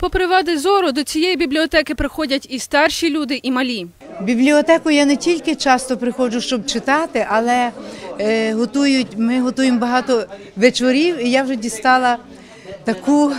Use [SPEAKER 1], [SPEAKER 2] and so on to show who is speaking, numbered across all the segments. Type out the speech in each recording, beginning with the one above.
[SPEAKER 1] Попри вади зору, до цієї бібліотеки приходять і старші люди, і малі.
[SPEAKER 2] В бібліотеку я не тільки часто приходжу, щоб читати, але е, готують, ми готуємо багато вечорів, і я вже дістала таку,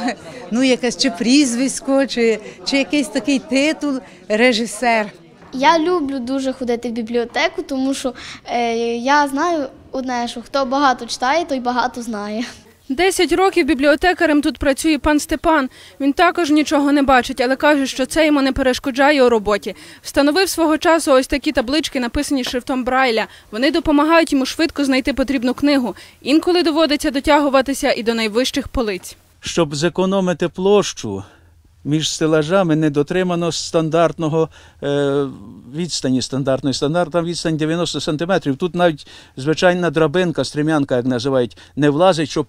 [SPEAKER 2] ну якесь чи прізвисько, чи, чи якийсь такий титул режисер.
[SPEAKER 3] Я люблю дуже ходити в бібліотеку, тому що е, я знаю одне, що хто багато читає, той багато знає.
[SPEAKER 1] Десять років бібліотекарем тут працює пан Степан. Він також нічого не бачить, але каже, що це йому не перешкоджає у роботі. Встановив свого часу ось такі таблички, написані шрифтом Брайля. Вони допомагають йому швидко знайти потрібну книгу. Інколи доводиться дотягуватися і до найвищих полиць.
[SPEAKER 4] щоб зекономити площу між стелажами, не дотримано стандартного е, відстані. Стандартної стандарт там відстань 90 сантиметрів. Тут навіть звичайна драбинка, стрімянка, як називають, не влазить, щоб.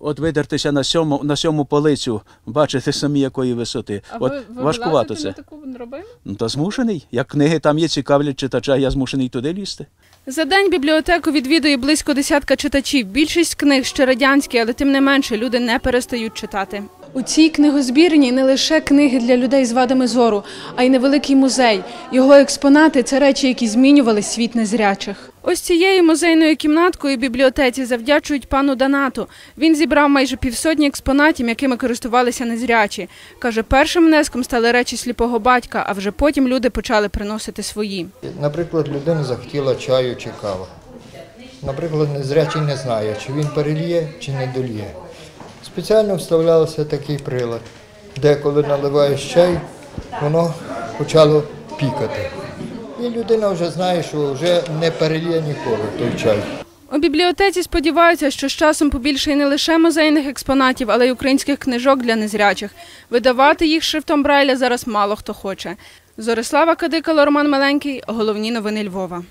[SPEAKER 4] От видертися на сьому, на сьому полицю, бачите самі якої висоти. от важкувато це.
[SPEAKER 1] таку драбину?
[SPEAKER 4] Ну та змушений. Як книги там є, цікавлять читача, я змушений туди лізти.
[SPEAKER 1] За день бібліотеку відвідує близько десятка читачів. Більшість книг ще радянські, але тим не менше люди не перестають читати. У цій книгозбірні не лише книги для людей з вадами зору, а й невеликий музей. Його експонати це речі, які змінювали світ незрячих. Ось цією музейною кімнаткою бібліотеці завдячують пану Данату. Він зібрав майже півсотні експонатів, якими користувалися незрячі. Каже, першим внеском стали речі сліпого батька, а вже потім люди почали приносити свої.
[SPEAKER 5] Наприклад, людина захотіла чаю чи кави. Наприклад, незрячий не знає, чи він перельє, чи не доліє. Спеціально вставлявся такий прилад, де коли наливаєш чай, воно почало пікати. І людина вже знає, що вже не перельє ніколи той чай.
[SPEAKER 1] У бібліотеці сподіваються, що з часом побільшає не лише музейних експонатів, але й українських книжок для незрячих. Видавати їх шрифтом Брайля зараз мало хто хоче. Зорислава Кадикало, Роман Миленький. Головні новини Львова.